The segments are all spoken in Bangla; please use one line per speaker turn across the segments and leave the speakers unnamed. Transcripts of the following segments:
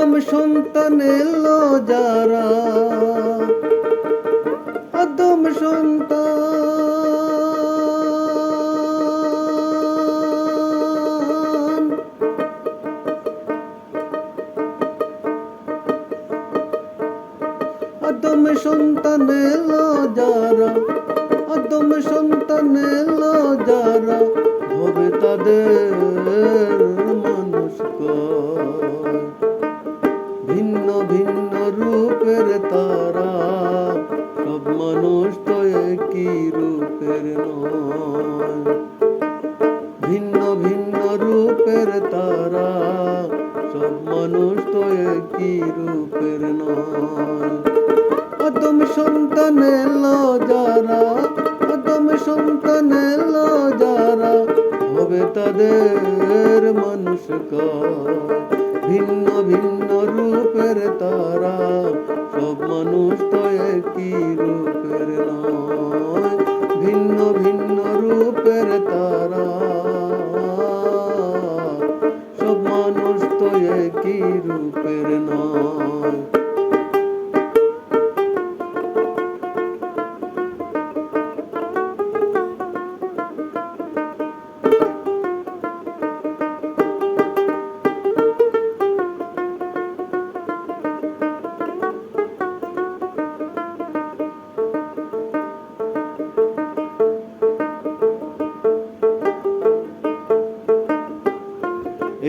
আদম সন্তান এলো যারা? আদম সন্তান। আদম সন্তান এলো যারা? আদম সন্তান এলো যারা? হবে তাদের মানুষ কয়। ভিন্ন ভিন্ন রূপের তারা। সব মানুষ তো একই রূপের নয়। ভিন্ন ভিন্ন রূপের তারা, সব মানুষ তো একই রূপের নয়। আদম সন্তান এলো যারা, আদম সন্তান এলো যারা, হবে তাদের মানুষ কয়। ভিন্ন ভিন্ন রূপের তারা, সব মানুষ তো একই রূপের নয়। ভিন্ন ভিন্ন রূপের তারা, সব মানুষ তো একই রূপের নয়।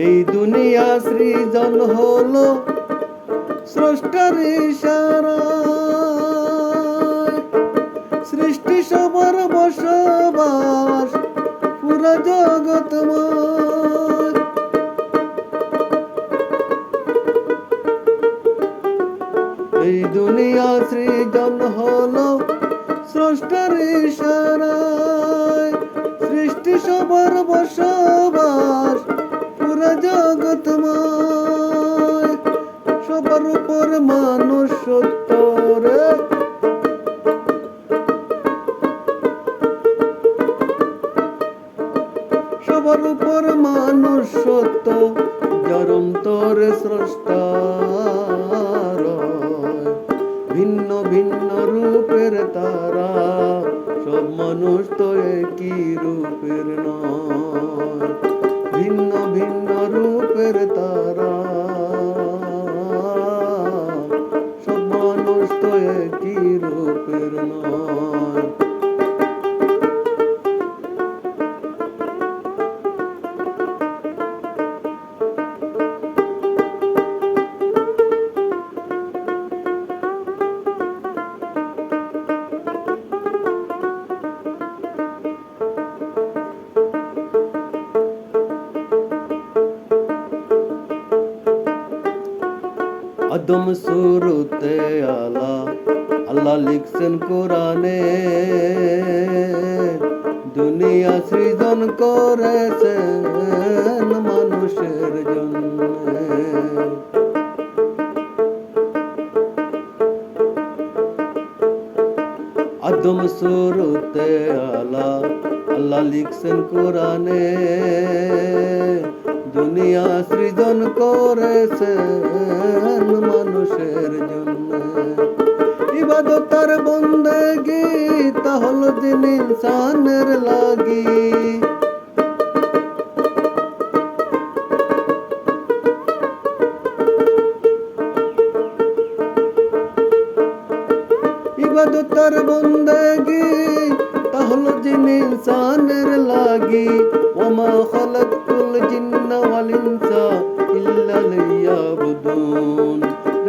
এই দুনিয়া সৃজন হলো স্রষ্টার ইশারায়। সৃষ্টি সবার বসবাস পুরা জগৎময় এই দুনিয়া সৃজন হলো স্রষ্টার ইশারায়। সৃষ্টি সবার বসবাস সবার উপর মানুষ সত্য রে সবার উপর মানুষ সত্য, যার অন্তরে স্রষ্টা ভিন্ন ভিন্ন রূপের তারা, সব মানুষ তো একই রূপের নয়। ভিন্ন ভিন্ন রূপের তারা। সব মানুষ তো একই রূপের নয় আদম শুরুতে আলা, আল্লাহ লিখছেন কোরআনে। দুনিয়া সৃজন করেছেন মানুষের জন্য। আদম শুরুতে আলা, আল্লাহ লিখছেন কোরআনে। দুনিয়া সৃজন করেছেন মানুষের জন্য। ইবাদতার বন্দেগি তাহল দিন ইনসানের লাগি। ইবাদতার তাহল জিন ইনসানের লাগি ওমা খালাকুল জিন্না ওয়াল ইনসা ইল্লা লিয়াবুদুন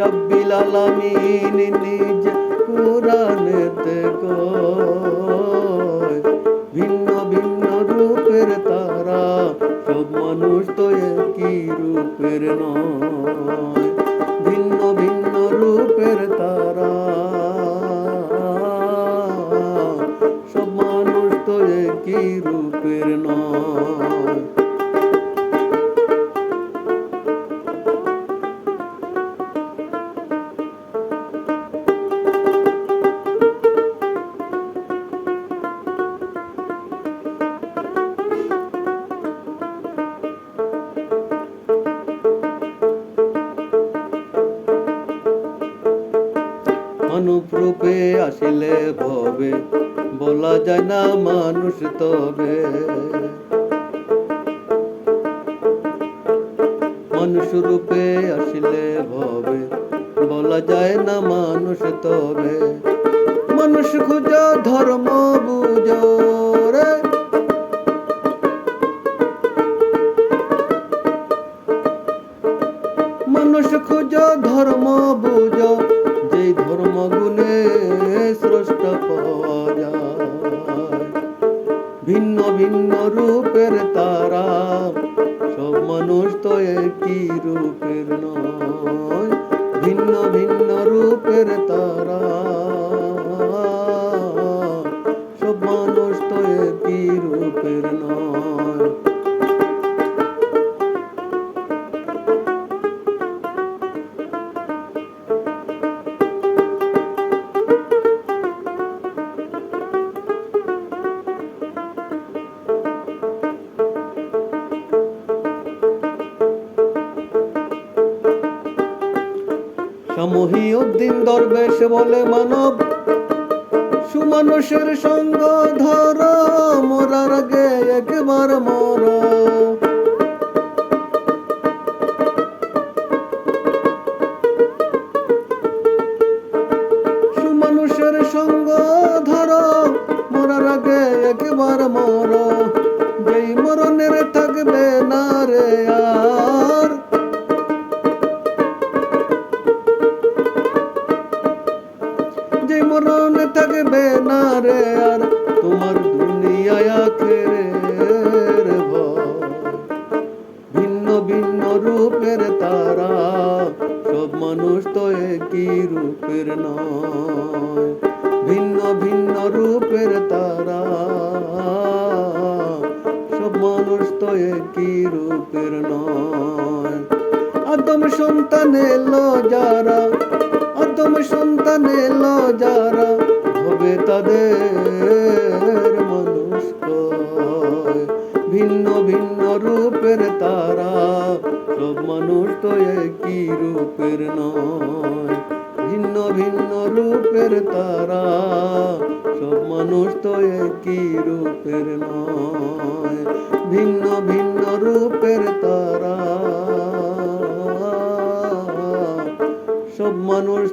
রাব্বিল আলামিন নিজ কুরআনেতে কয় আসিলে ভবে বলা যায় না মানুষ তবে। মানুষ রূপে আসিলে ভবে বলা যায় না মানুষ তবে। মানুষ খুঁজো, ধর্ম বুঝ। ভিন্ন ভিন্ন রূপের তারা। সব মানুষ তো একই রূপের নয়, ভিন্ন ভিন্ন রূপের তারা। সব মানুষ তো একই রূপের নয়। সমহিউদ্দিন দরবেশ বলে মানব। সুমানুষের সঙ্গ ধর মোরার আগে একবার মর একই রূপের নয়? ভিন্ন ভিন্ন রূপের তারা। সব মানুষ তো একই রূপের নয়। আদম সন্তান এলো যারা, আদম সন্তান এলো যারা, হবে তাদের মানুষ কয়। ভিন্ন ভিন্ন রূপের তারা। সব মানুষ তো একই রূপের নয়। ভিন্ন ভিন্ন রূপের তারা। সব মানুষ তো একই রূপের নয়। ভিন্ন ভিন্ন রূপের তারা। সব মানুষ